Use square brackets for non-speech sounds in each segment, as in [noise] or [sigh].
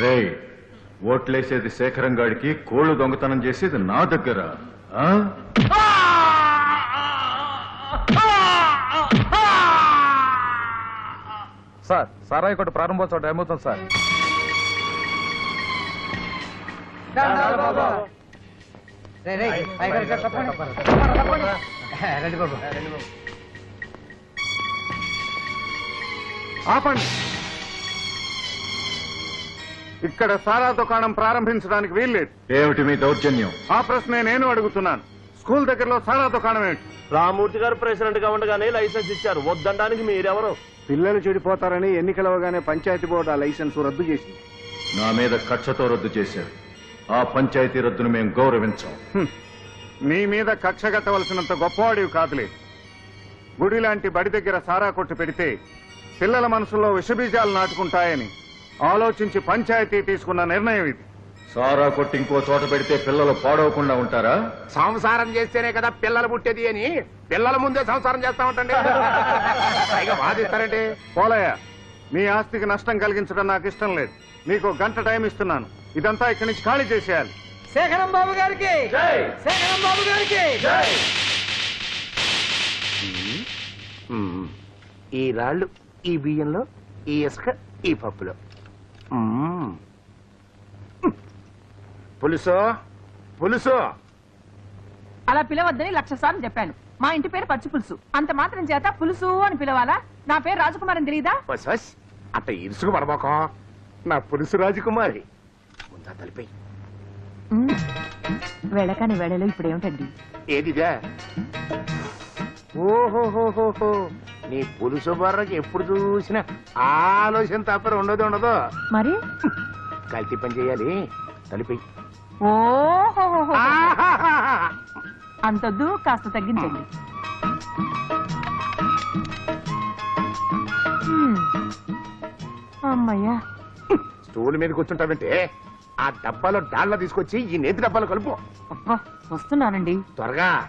రే ఓట్లేసేది శేఖరం గాడికి కోళ్ళు దొంగతనం చేసేది నా దగ్గర సార్ సారాయి కొట్టు ప్రారంభోత్సవం టైం అవుతుంది సార్. ఆపండి. ఇక్కడ సారా దుకాణం ప్రారంభించడానికి వీల్లేదు. ఏమిటి మీ దౌర్జన్యం? ఆ ప్రశ్నే నేను అడుగుతున్నాను. స్కూల్ దగ్గరలో సారా దుకాణం ఏంటి రామూర్తి గారు ప్రెసిడెంట్గా ఉండగానే లైసెన్స్ ఇచ్చారు. వద్దనడానికి మీరెవరు? పిల్లలు చెడిపోతారని ఎన్నికలవగానే పంచాయతీ బోర్డు ఆ లైసెన్స్ రద్దు చేసింది. నా మీద కక్షతో రద్దు చేశారు. ఆ పంచాయతీ రద్దును మేము గౌరవించాం. నీ మీద కక్ష కట్టవలసినంత గొప్పవాడివి కాదులే. గుడి లాంటి బడి దగ్గర సారా కొట్టు పెడితే పిల్లల మనసులో విషబీజాలు నాటుకుంటాయని ఆలోచించి పంచాయతీ తీసుకున్న నిర్ణయం ఇది. సారా కొట్టి ఇంకో చోట పెడితే పిల్లలు పాడవకుండా ఉంటారా? సంసారం చేస్తేనే కదా పిల్లలు పుట్టేది అని. పిల్లల ముందే సంసారం చేస్తా ఉంటండి పైగా వాదిస్తారంటే. పోలయ్య నీ ఆస్తికి నష్టం కలిగించడం నాకు ఇష్టం లేదు. నీకు గంట టైం ఇస్తున్నాను. ఇదంతా ఇక్కడి నుంచి ఖాళీ చేసేయాలి. శేఖరం బాబు గారికి! శేఖరం బాబు గారికి! ఈ రాళ్ళు ఈ బియ్యంలో ఈ ఇసుక ఈ పప్పులో. పులుసు? పులుసు? అలా పిలవద్దని లక్ష సార్లు చెప్పాను. మా ఇంటి పేరు పచ్చి పులుసు. అంత మాత్రం చేత పులుసు అని పిలవాలా? నా పేరు రాజకుమార్ అని తెలీదా? బస్ బస్. అట్ట ఇరుసుకు పడబోకం. నా పులుసు రాజకుమారి. ముందా తలిపై వెళ్ళకాని వేళలో ఇప్పుడు ఏమిటండి? ఏదిదే? ఓహోహోహోహో. నీ పులుసు బర్రకి ఎప్పుడు చూసినా ఆలోచన తప్ప ఉండదు ఉండదు. మరి? కల్తీ పని చేయాలి. తలిపై అంతొద్దు కాస్త తగ్గించండి. అమ్మయ్యా. స్టూల్ మీద కూర్చుంటావంటే ఆ డబ్బాలో డాళ్ళ తీసుకొచ్చి ఈ నేతి డబ్బాలో కలుపు. అబ్బా వస్తున్నానండి. త్వరగా.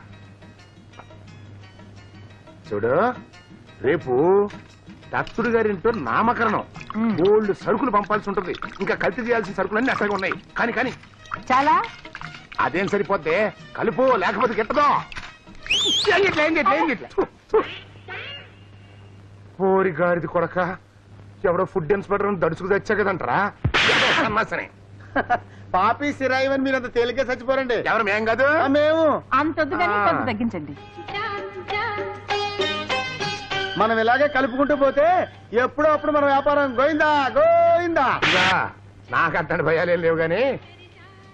చూడు రేపు దత్తుడు గారింటో నామకరణం. గోల్డ్ సరుకులు పంపాల్సి ఉంటుంది. ఇంకా కల్తీ చేయాల్సిన సరుకులన్నీ అసలు ఉన్నాయి. కానీ కానీ చాలా? అదేం సరిపోద్ది? కలుపు లేకపోతే గిట్టదు. ఏం ఏం ఏం. పోరి గారిది కొడక ఎవడో ఫుడ్ ఇన్స్పెక్టర్ దడుచుకు తెచ్చా కదంటరా? సరే పాపి సిరాయివని మీరు అంత తేలిగ్గా చచ్చిపోరండి. ఎవరు మేం కాదు? మేము. కొంత తగ్గించండి. మనం ఇలాగే కలుపుకుంటూ పోతే ఎప్పుడో అప్పుడు మన వ్యాపారం గోయిందా గోయిందా? భయాలేం లేవు గాని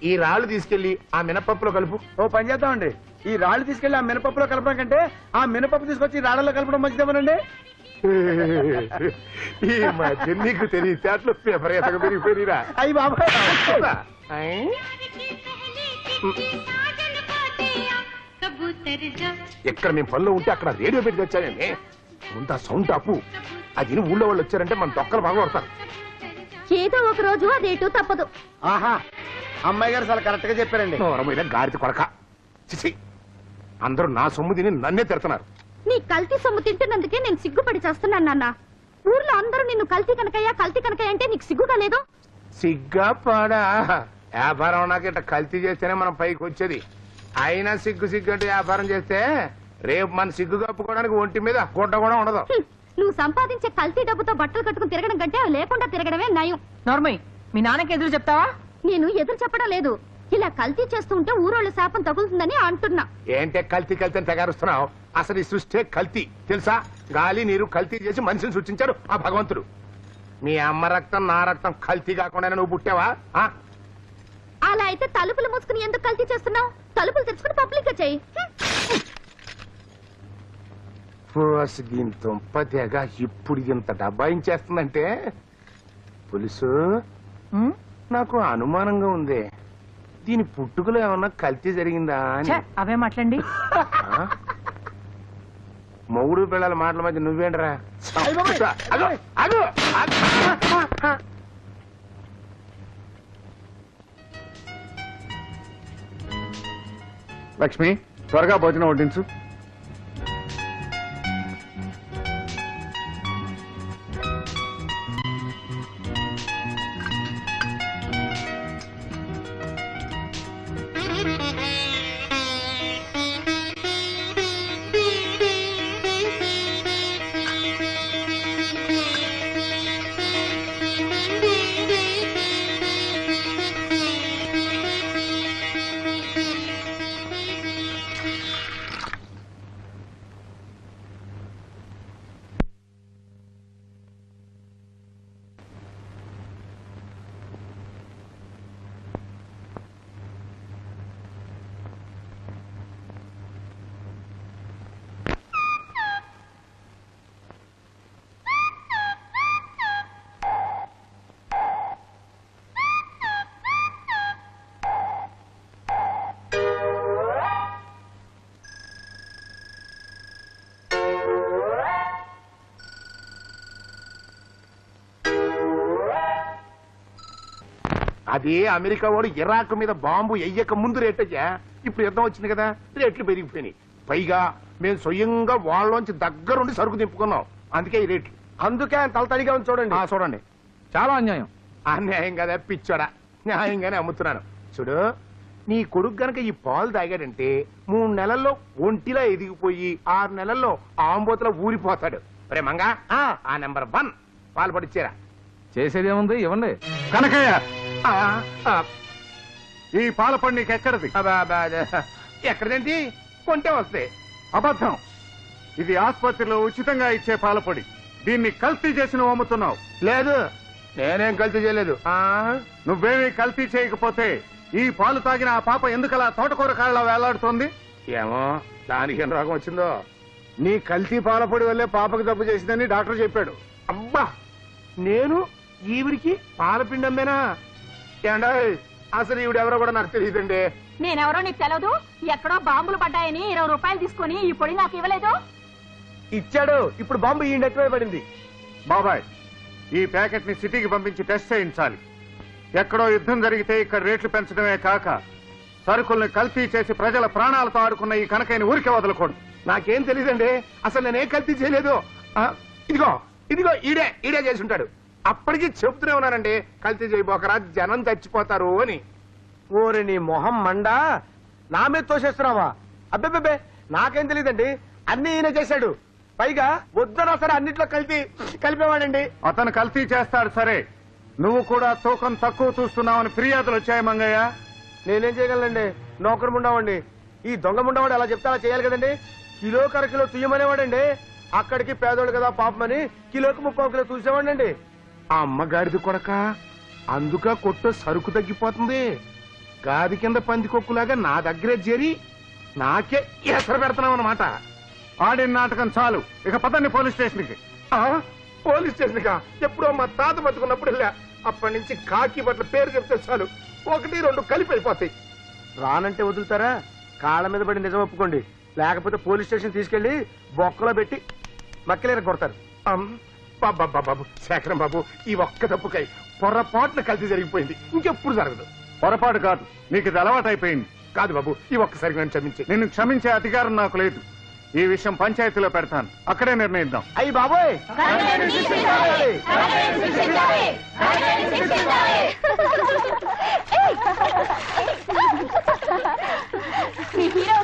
ఈ రాళ్ళు తీసుకెళ్ళి ఆ మినపప్పులో కలుపు. ఓ పని చేద్దామండి. ఈ రాళ్ళు తీసుకెళ్ళి ఆ మినపప్పులో కలపడం కంటే ఆ మినపప్పు తీసుకొచ్చి రాళ్ళలో కలపడం మంచిదేమోనండి? [laughs] ఈ మధ్య నీకు తెలివితేటలు విపరీతంగా పెరిగిపోయిరా అయ్యి బాబాయ్. ఎక్కడ మేము పనిలో ఉంటే అక్కడ రేడియో పెట్టి తెచ్చానండి. ముందు ఆ సౌండ్ అప్పు అది విని ఊళ్ళో వాళ్ళు వచ్చారంటే మన దొక్కలు బాగా పడతారు ఏదో ఒక రోజు రేటు తప్పదు. ఆహా అమ్మాయి గారు చాలా కరెక్ట్గా చెప్పారండి. నోర మీద గాడిద కొడక. చిచి అందరూ నా సొమ్ము తిని నన్నే తిడుతున్నారు. నీ కల్తీ సొమ్ము తింటున్నందుకే నేను సిగ్గుపడి చేస్తున్నాను నాన్న. ఊర్లో అందరూ నిన్ను కల్తీ కనకయ్యా కల్తీ కనకయ్య అంటే నీకు సిగ్గుగా లేదు? సిగ్గా పాడా వ్యాపారం నాకు ఇట్లా కల్తీ చేస్తేనే మనం పైకి వచ్చేది. అయినా సిగ్గు సిగ్గు అంటే వ్యాపారం చేస్తే రేపు మన సిగ్గు కప్పుకోవడానికి ఒంటి మీద గుడ్డ కూడా ఉండదు. హ్మ్. నువ్వు సంపాదించే కల్తీ డబ్బుతో బట్టలు కట్టుకుని తిరగడం కంటే అవి లేకుండా తిరగడమే నయం. నోర్మయ్ మీ నాన్నకి ఎదురు చెప్తావా? నేను ఎదురు చెప్పడం లేదు. ఇలా కల్తీ చేస్తూ ఉంటే ఊరోళ్ళ శాపం తగులుతుందని అంటున్నా. ఏంటే కల్తీ కల్తీ అని తెగారుస్తున్నావు? అసలు ఈ సృష్టి కల్తీ తెలుసా? గాలి నీరు కల్తీ చేసి మనిషిని సృష్టించాడు ఆ భగవంతుడు. మీ అమ్మ రక్తం నా రక్తం కల్తీ కాకుండా నువ్వు పుట్టావా? ఆ? అలా అయితే తలుపులు మూసుకుని ఎందుకు కల్తీ చేస్తున్నావు? తలుపులు తెచ్చుకుని పబ్లిక్గా దుంప తెగ ఇప్పుడు ఇంత డబ్బాయించేస్తుందంటే పులుసు? నాకు అనుమానంగా ఉంది. దీని పుట్టుకలో ఏమన్నా కలిసి జరిగిందా అని. అవే మాట్లాడి మొగుడు పిల్లల మాటల మధ్య నువ్వేంటరా? లక్ష్మి త్వరగా భోజనం వడ్డించు. అది అమెరికా వాడు ఇరాక్ మీద బాంబు ఎయ్యక ముందు రేట్ అయ్యా ఇప్పుడు యుద్ధం వచ్చింది కదా రేట్లు పెరిగిపోయినాయి. పైగా మేము స్వయంగా వాళ్ళలోంచి దగ్గరుండి సరుకు దింపుకున్నాం అందుకే ఈ రేట్లు. అందుకే ఆయన తలతడిగా ఉంది చూడండి. ఆ, చూడండి. చాలా అన్యాయం. అన్యాయం కదా పిచ్చోడా. న్యాయంగానే అమ్ముతున్నాను. చూడు నీ కొడుకు గనక ఈ పాలు తాగాడంటే మూడు నెలల్లో ఒంటిలా ఎదిగిపోయి ఆరు నెలల్లో ఆంబోతులో ఊరిపోతాడు. రే మంగా ఆ. నెంబర్ వన్ పాలు పడిచ్చారా చేసేదేముంది? ఇవ్వండి. కనకయ్య! ఈ పాల పండు నీకు ఎక్కడిది. ఎక్కడదేంటి? కొంటే వస్తాయి అబద్ధం. ఇది ఆసుపత్రిలో ఉచితంగా ఇచ్చే పాలపొడి. దీన్ని కల్తీ చేసి నువ్వు అమ్ముతున్నావు లేదు. నేనేం కల్తీ చేయలేదు. ఆ? నువ్వేమీ కల్తీ చేయకపోతే ఈ పాలు తాగిన ఆ పాప ఎందుకలా తోటకూర కాళ్ళ వేలాడుతోంది? ఏమో దానికి ఏం రోగం వచ్చిందో. నీ కల్తీ పాలపొడి వల్లే పాపకు తప్పు చేసిందని డాక్టర్ చెప్పాడు. అబ్బా! నేను ఈవిడికి పాలపిండి అమ్మేనా ఏండా అసలు ఈవిడెవరో కూడా నాకు తెలియదండి. నేనెవరో నీకు తెలవదు ఎక్కడో బాంబులు పడ్డాయని ఇరవై రూపాయలు తీసుకొని ఈ పొడి నాకు ఇవ్వలేదు. ఇచ్చాడు. ఇప్పుడు బాంబు ఈ పడింది. బాబాయ్ ఈ ప్యాకెట్ని సిటీకి పంపించి టెస్ట్ చేయించాలి. ఎక్కడో యుద్ధం జరిగితే ఇక్కడ రేట్లు పెంచడమే కాక సరుకుల్ని కల్తీ చేసి ప్రజల ప్రాణాలతో ఆడుకున్న ఈ కనకైన ఊరికే వదలకూడదు నాకేం తెలియదండి. అసలు నేనేం కల్తీ చేయలేదు. ఆ, ఇదిగో ఇదిగో ఈడే ఈడే చేసి ఉంటాడు. అప్పటికి చెబుతూనే ఉన్నానండి. కల్తీ చేయబోకరా జనం చచ్చిపోతారు అని. ఓరి నీ మొహం మండా. నా మీద తోసేస్తున్నావా? అబ్బెబ్బెబ్బే నాకేం తెలియదండి అన్ని ఈయన చేశాడు. పైగా వద్దనా సరే అన్నిట్లో కలిపి కలిపేవాడండి. అతను కల్తీ చేస్తాడు సరే. నువ్వు కూడా తూకం తక్కువ చూస్తున్నావని ఫిర్యాదులు వచ్చాయి మంగయ్య. నేనేం చేయగలనండి? నౌకరు ముండవండి ఈ దొంగ ముండవాడు అలా చెప్తే అలా చేయాలి కదండి? కిలో కర కిలో తుయ్యమనేవాడండి అక్కడికి పేదోడు కదా పాపమని కిలోకి ముప్పై కిలో చూసేవాడండి ఆ అమ్మగారిది కొడక అందుక కొట్టు సరుకు తగ్గిపోతుంది. గాది కింద పందికొక్కులాగా నా దగ్గరే చేరి నాకే ఎసరు పెడుతున్నావు అనమాట ఆడిన నాటకం చాలు. ఇక పదండి పోలీస్ స్టేషన్కి. పోలీస్ స్టేషన్గా ఎప్పుడో మా తాత బతుకున్నప్పుడు వెళ్ళా. అప్పటి నుంచి కాకి బట్ల పేరు చెప్తే చాలు. ఒకటి రెండు కలిపి అయిపోతాయి. రానంటే వదులుతారా? కాళ్ళ మీద పడి నిజం ఒప్పుకోండి. లేకపోతే పోలీస్ స్టేషన్ తీసుకెళ్ళి బొక్కలో పెట్టి మక్కలేర కొడతారు. బాబా బాబు శేఖరం బాబు ఈ ఒక్క తప్పుకై పొరపాటున కలిసి జరిగిపోయింది. ఇంకెప్పుడు జరగదు. పొరపాటు కాదు. నీకు ఇది అలవాటైపోయింది కాదు బాబు ఈ ఒక్కసారి నన్ను క్షమించి. నిన్ను క్షమించే అధికారం నాకు లేదు. ఈ విషయం పంచాయతీలో పెడతాను. అక్కడే నిర్ణయిద్దాం. అయ్యి బాబోయ్! [laughs] మీ హీరో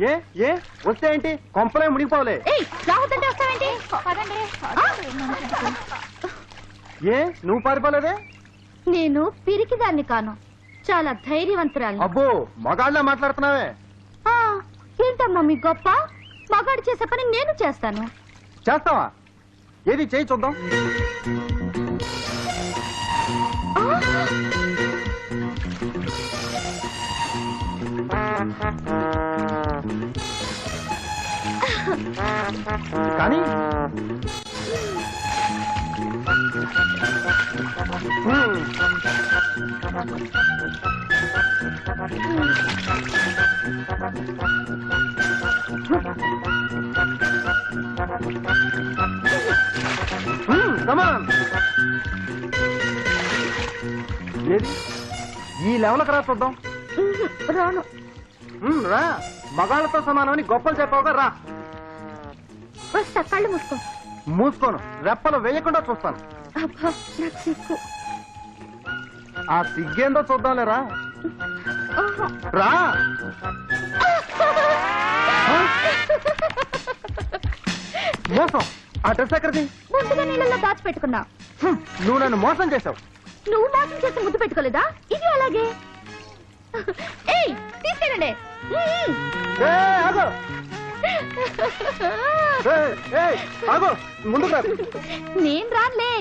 ఏ? ఏ? వస్తే ఏంటి? కొంపలే మునిగిపోలే ఏయ్ రావద్దంటే వస్తావేంటి? పదండి. ఏ? నువ్వు పారిపోలేదే? నేను పిరికిదాన్ని కాను. చాలా ధైర్యవంతురాలు అబ్బో మగాళ్ళ మాట్లాడుతున్నావే. ఏంటమ్మా మీ గొప్ప? మగాడు చేసే పని నేను చేస్తాను. చేస్తావా? ఏది చేయి చూద్దాం. కానీ ఈ లెవెల్ రా చూద్దాం. రాను. రా. మగాళ్ళతో సమానమని గొప్పలు చెప్పావుగా రా. వస్తా కళ్ళు మూసుకో. మూసుకోను. రెప్పలు వేయకుండా చూస్తాను. అబ్బా నాకు సిగ్గు. ఆ సిగ్గేందో చూద్దాంలేరా? ఆహా. రా. మోసం. ఆ డ్రెస్ ఎక్కడిది? ముందుగా నీళ్ళలో దాచిపెట్టుకున్నా హ్మ్, నువ్వు నన్ను మోసం చేసావు నువ్వు మోసం చేసి ముద్దు పెట్టుకోలేదా? ఇది అలాగే. ఏయ్ తీసుకెళ్ళండి. ఆగు. ఆగు. ముందుకు రా. నేను రానులే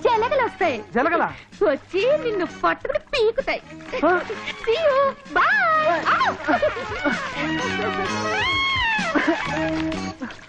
జలగలు వస్తాయి జలగల వచ్చి నిన్ను పట్టుకుని పీకుతాయి. Bye. [laughs]